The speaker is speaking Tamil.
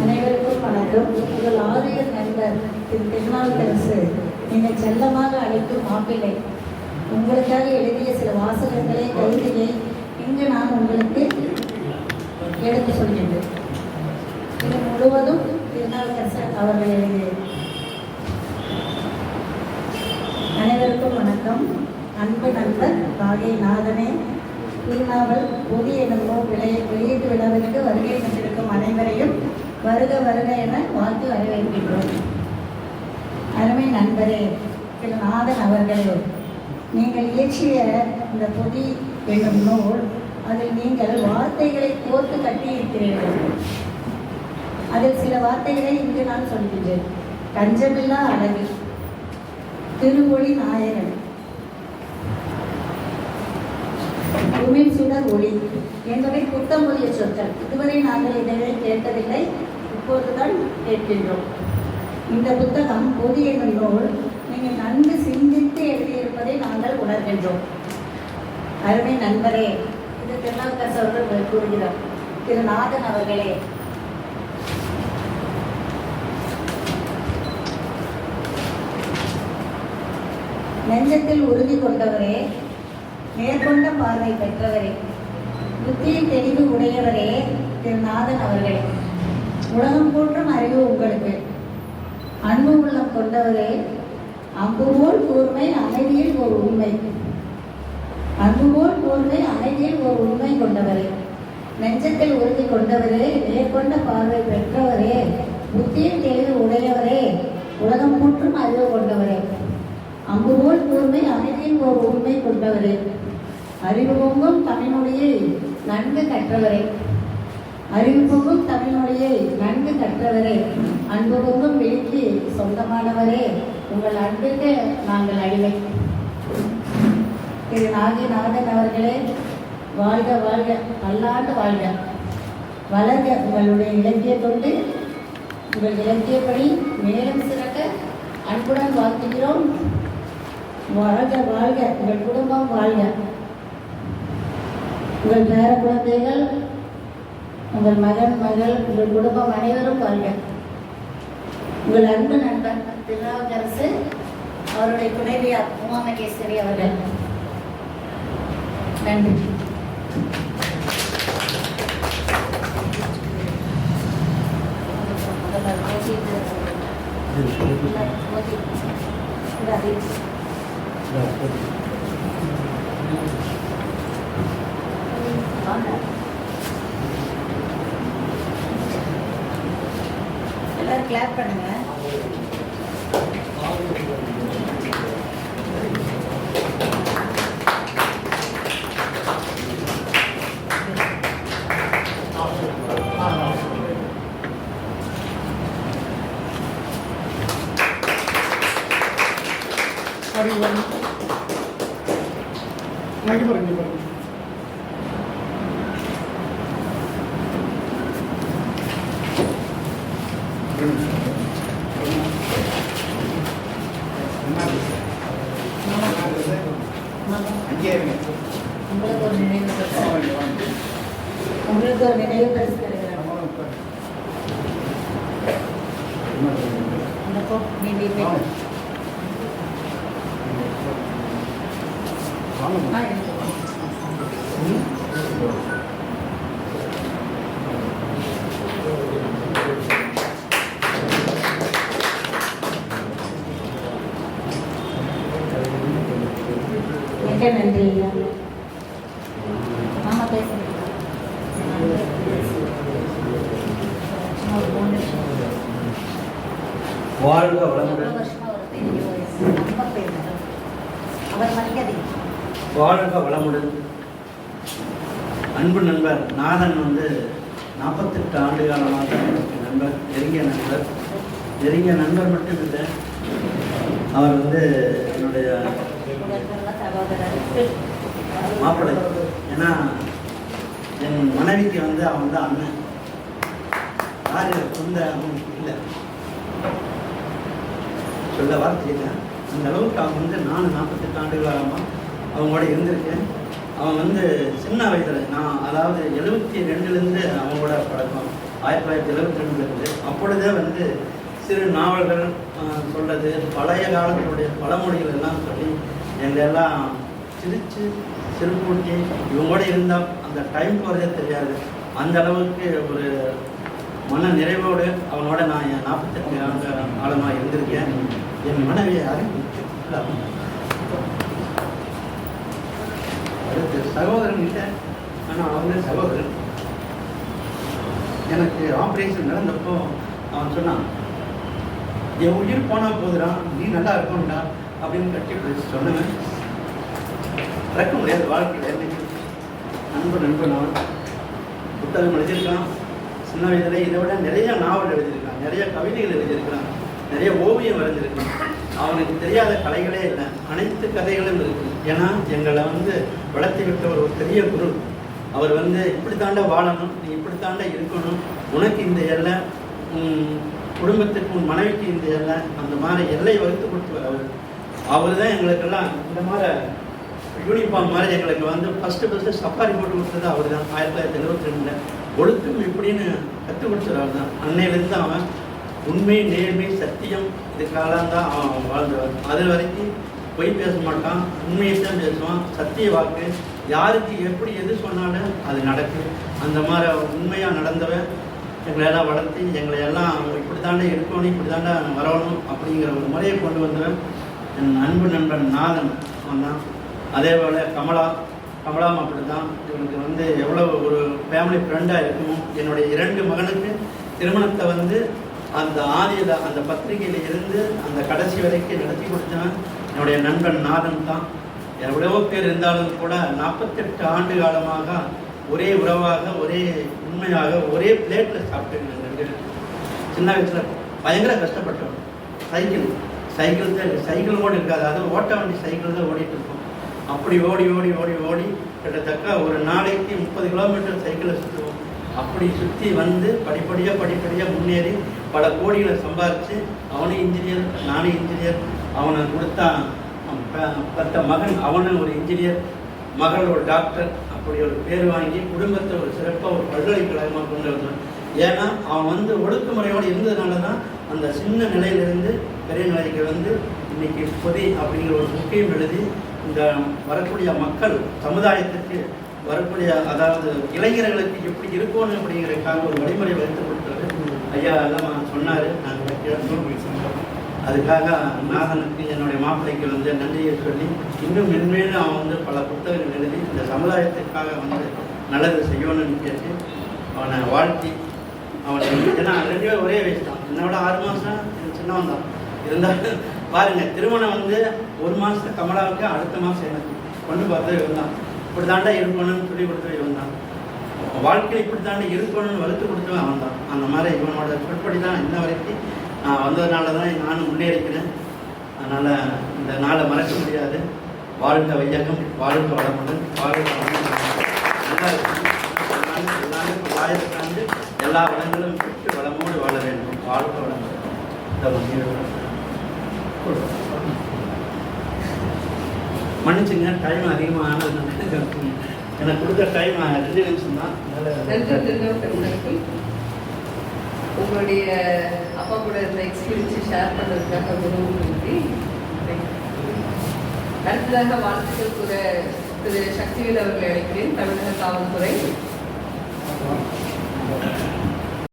அனைவருக்கும் வணக்கம். உங்கள் ஆரிய நண்பர் திரு திருநாவுக்கரசு நீங்கள் செல்லமாக அழைக்கும் மாப்பிள்ளை. உங்களுக்காக எழுதிய சில வாசகங்களை கவிதையை இங்கு நான் உங்களுக்கு எடுத்து சொல்கின்றேன். இது முழுவதும் திருநாவுக்கரசர் அவர்கள் எழுதிய அனைவருக்கும் வணக்கம். அன்பு நண்பர் ராகை நாதனே திருநாவல் பொதி எனும் நூல் வெளியீட்டு விழாவிற்கு வருகை தந்திருக்கும் அனைவரையும் வருக வருக என வாழ்த்து வரவேற்கின்றோம். அருமை நண்பரே திரு. நாதன் அவர்களே நீங்கள் இயற்றிய இந்த பொதி என்னும் நூல் அதில் நீங்கள் வார்த்தைகளை கோர்த்து கட்டியிருக்கிறீர்கள். அதில் சில வார்த்தைகளை இங்கு நான் சொல்கின்றேன். கஞ்சமில்லா அழகு திருமொழி நாயகன் உமிழ் சுடர் ஒளி என்பவை புத்தமொழிய சொற்கள். இதுவரை நாங்கள் இதனை கேட்டதில்லை. இப்போதுதான் கேட்கின்றோம். இந்த புத்தகம் பொது என்னும் நூல் நீங்கள் நன்கு சிந்தித்து எழுதியிருப்பதை நாங்கள் உணர்கின்றோம். அருமை நண்பரே இது திருநாவுக்கரசு அவர்கள் கூறுகிறார். திரு. நாதன் அவர்களே நெஞ்சத்தில் உறுதி கொண்டவரே மேற்கொண்ட பார்வை பெற்றவரே. புத்தியில் தெளிவு உடையவரே திருநாதன் அவர்களே. உலகம் போற்றும் அறிவு உங்களுக்கு. அன்பு உள்ளம் கொண்டவரே அன்பு போல் கூர்மை அமைதியில் ஒரு உண்மை. அன்பு போல் கூர்மை அமைதியில் ஒரு உண்மை கொண்டவரே. நெஞ்சத்தில் உறுதி கொண்டவரே மேற்கொண்ட பார்வை பெற்றவரே புத்தியில் தெளிவு உடையவரே உலகம் போற்றும் அறிவு கொண்டவரே. அங்கு போல் கூர்மை அமைதியில் ஒரு உண்மை கொண்டவரே. அறிவு பொங்கும் தமிழ்மொழியை நன்கு கற்றவரே. அறிவு பொங்கும் தமிழ்மொழியை நன்கு கற்றவரே. அன்பு பொங்கும் விழிக்கு சொந்தமானவரே. உங்கள் அன்பிற்கு நாங்கள் அடிமை. திரு நாகநாதன் அவர்களே வாழ்க வாழ்க பல்லாண்டு வாழ்க. வளர்க உங்களுடைய இலக்கிய தொண்டு. உங்கள் இலக்கியப்படி மேலும் சிறக்க அன்புடன் வாழ்த்துகிறோம். வாழ்க வாழ்க. உங்கள் குடும்பம் வாழ்க. உங்கள் பேர குழந்தைகள் உங்கள் மகன் மகள் உங்கள் குடும்பம் அனைவரும் வாழ்க. உங்கள் அன்பு நண்பர் திருநாவுக்கரசு அவருடைய துணைவியார் உமாமகேஸ்வரி அவர்கள். நன்றி. முதல்வர் பேசிட்டு இல்லை, மோதி. இல்லை, அது வாங்க. எல்லாரும் கிளாப் பண்ணுங்க. அறிவன் இங்கே பாருங்க இங்கே பாருங்க உங்களுக்கு ஒரு நினைவு பரிசு. உங்களுக்கு ஒரு நினைவு பரிசு தருகிறேன் அந்த போ நீ போய் ஆ எடுத்துக்கோ. மிக்க நன்றி ஐயா மாமா பேசுங்க. வாழ்க வளமுடன் வருஷமா ஒரு பெரிய வயசு. நம்ம பேர் அவர் மதிக்காதீங்க வாழ்க வளமுடன். அன்பு நண்பர் நாதன் வந்து நாற்பத்தெட்டு ஆண்டு காலமாக எனக்கு நண்பர் நெருங்கிய நண்பர். நெருங்கிய நண்பர் மட்டும் இல்லை அவர் வந்து என்னுடைய மாப்பிள்ளை. ஏன்னா என் மனைவிக்கு வந்து அவன் வந்து அண்ணன். யார்? சொந்த இல்லை. சொல்ல வார்த்தை இல்லை. அந்த அளவுக்கு அவன் வந்து நானும் நாற்பத்தெட்டு ஆண்டு காலமாக அவங்களோட இருந்திருக்கேன். அவன் வந்து சின்ன வயதில் நான் அதாவது எழுபத்தி ரெண்டுலேருந்து அவங்களோட பழக்கம். ஆயிரத்தி தொள்ளாயிரத்தி எழுபத்தி ரெண்டுலேருந்து. அப்பொழுதே வந்து சிறு நாவல்கள் ஆஹ், சொல்றது பழைய காலத்துடைய பழமொழிகள் எல்லாம் சொல்லி எங்கெல்லாம் எல்லாம் சிரித்து சிறுபூட்டி இவங்களோட இருந்தால் அந்த டைம் போகிறதே தெரியாது. அந்த அளவுக்கு ஒரு மன நிறைவோடு அவனோட நான் என் நாற்பத்தெட்டு ஆண்டு காலமாக இருந்திருக்கேன். என் மனைவியை யாரும் சகோதரன் இல்லை. ஆனால் அவங்க சகோதரன். எனக்கு ஆப்ரேஷன் நடந்தப்போ அவன் சொன்னான் என் உயிர் போனால் போதுடா நீ நல்லா இருக்கணும்டா அப்படின்னு கட்டி பிடிச்சி சொன்னவன். பிறக்க முடியாது வாழ்க்கையில் என்னைக்கு? நண்பன் நண்பன் அவன். புத்தகம் எழுதியிருக்கான். சின்ன வயதில் இதை விட நிறைய நாவல் எழுதியிருக்கான். நிறைய கவிதைகள் எழுதியிருக்கான். நிறைய ஓவியம் வரைஞ்சிருக்கான். அவனுக்கு தெரியாத கலைகளே இல்லை. அனைத்து கதைகளும் இருக்கு. ஏன்னா எங்களை வந்து வளர்த்தி விட்ட ஒரு பெரிய குரு. அவர் வந்து இப்படி தாண்ட வாழணும் நீ இப்படி தாண்ட இருக்கணும். உனக்கு இந்த எல்லை உன் குடும்பத்துக்கு உன் மனைவிக்கு இந்த எல்லை அந்த மாதிரி எல்லையை வகுத்து கொடுத்துவார் அவர். அவர் தான் எங்களுக்கெல்லாம் இந்த மாதிரி யூனிஃபார்ம் மாதிரி எங்களுக்கு வந்து ஃபஸ்ட்டு ஃபஸ்ட்டு சஃபாரி போட்டு கொடுத்தது அவர் தான் ஆயிரத்தி தொள்ளாயிரத்தி எழுபத்தி ரெண்டில். ஒழுக்கம் இப்படின்னு கற்றுக் கொடுத்தது அவர் தான் அன்னையிலேருந்து அவன் உண்மை நேர்மை சத்தியம் இதுக்காக தான் அவன் வாழ்ந்தவர் அது வரைக்கும் பொய் பேச மாட்டான் உண்மையை தான் பேசுவான் சத்திய வாக்கு யாருக்கு எப்படி எது சொன்னாலும் அது நடக்கும் அந்த மாதிரி உண்மையாக நடந்தவன் எங்களை எல்லாம் வளர்த்து எங்களை எல்லாம் இப்படி தாண்டா இருக்கணும் இப்படி தாண்டா வரணும் அப்படிங்கிற ஒரு முறையை கொண்டு வந்தவன் என் அன்பு நண்பன் நாதன் அவன் தான் அதே போல் கமலா கமலாம் அப்படி தான் இவனுக்கு வந்து எவ்வளோ ஒரு ஃபேமிலி ஃப்ரெண்டாக இருக்கும் என்னுடைய இரண்டு மகனுக்கு திருமணத்தை வந்து அந்த ஆதியில் அந்த பத்திரிகையில் இருந்து அந்த கடைசி வரைக்கும் நடத்தி கொடுத்தவன். என்னுடைய நண்பன் நாதன் தான். எவ்வளவோ பேர் இருந்தாலும் கூட நாற்பத்தெட்டு ஆண்டு காலமாக ஒரே உறவாக ஒரே உண்மையாக ஒரே பிளேட்டில் சாப்பிட்டு ரெண்டு சின்ன வயசில் பயங்கர கஷ்டப்பட்டோம். சைக்கிள் சைக்கிள் தான் சைக்கிள் கூட இருக்காது. அது ஓட்ட வண்டி சைக்கிள் தான் ஓடிட்டு இருக்கோம். அப்படி ஓடி ஓடி ஓடி ஓடி கிட்டத்தட்ட ஒரு நாளைக்கு முப்பது கிலோமீட்டர் சைக்கிளை சுற்றுவோம் அப்படி சுற்றி வந்து படிப்படியாக படிப்படியாக முன்னேறி பல கோடிகளை சம்பாரித்து அவனும் இன்ஜினியர் நானும் இன்ஜினியர் அவனை கொடுத்தான் பத்த ப- மகன் அவனும் ஒரு இன்ஜினியர் மகள் ஒரு டாக்டர் அப்படி ஒரு பேர் வாங்கி குடும்பத்தை ஒரு சிறப்பாக ஒரு பல்கலைக்கழகமாக கொண்டு வந்தான். ஏன்னா அவன் வந்து ஒடுக்குமுறையோடு இருந்ததுனால தான் அந்த சின்ன நிலையிலிருந்து பெரிய நிலைக்கு வந்து இன்னைக்கு பொதி அப்படிங்கிற ஒரு புக்கையும் எழுதி இந்த வரக்கூடிய மக்கள் சமுதாயத்துக்கு வரக்கூடிய அதாவது இளைஞர்களுக்கு எப்படி இருக்கணும் அப்படிங்கிறதுக்காக ஒரு வழிமுறை வகுத்து ஐயா எல்லாம் சொன்னார் நாங்கள் கேட்டோம் அதுக்காக நாதனுக்கு என்னுடைய மாப்பிள்ளைக்கு வந்து நன்றியை சொல்லி இன்னும் மென்மேலும் அவன் வந்து பல புத்தகங்கள் எழுதி இந்த சமுதாயத்துக்காக வந்து நல்லது செய்யணும்னு கேட்டு அவனை வாழ்த்தி அவனை ஏன்னா ரெண்டு பேரும் ஒரே வயசு தான் என்னோட ஆறு மாதம் சின்னவன் தான். இருந்தாலும் பாருங்க திருமணம் வந்து ஒரு மாதம் கமலாவுக்கு அடுத்த மாதம் எனக்கு. கொண்டு பார்த்தது இவன் தான். இப்படி தாண்டா இருக்கணும்னு சொல்லி கொடுத்தது இவன் தான். வாழ்க்கை இப்படி தாண்டி இருக்கணும்னு வலுத்து கொடுத்தவன் அவன் தான். அந்த மாதிரி இவனோட சொற்படி தான் இன்ன வரைக்கும். நான் வந்ததுனால தான் நானும் முன்னேறிக்கிறேன். அதனால் இந்த நாளை மறக்க முடியாது. வாழ்ந்த வையகம் வாழ்ந்த வளமுடன் வாழ்ந்த வளமுடன். எல்லா வளங்களும் பெற்று வளமோடு வாழ வேண்டும். வாழ்ந்த வளமுடன். இந்த மன்னிச்சுங்க டைம் அதிகமாக ஆனது எனக்கு கொடுத்த டைம் ரெண்டு நிமிஷம் தான். உங்களுடைய அப்பா கூட இருந்த எக்ஸ்பீரியன்ஸை ஷேர் பண்ணதுக்காக மிகவும் நன்றி அடுத்ததாக வாழ்த்துக்கள் கூற திரு சக்திவேல் அவர்களை அழைக்கிறேன். தமிழக காவல்துறை.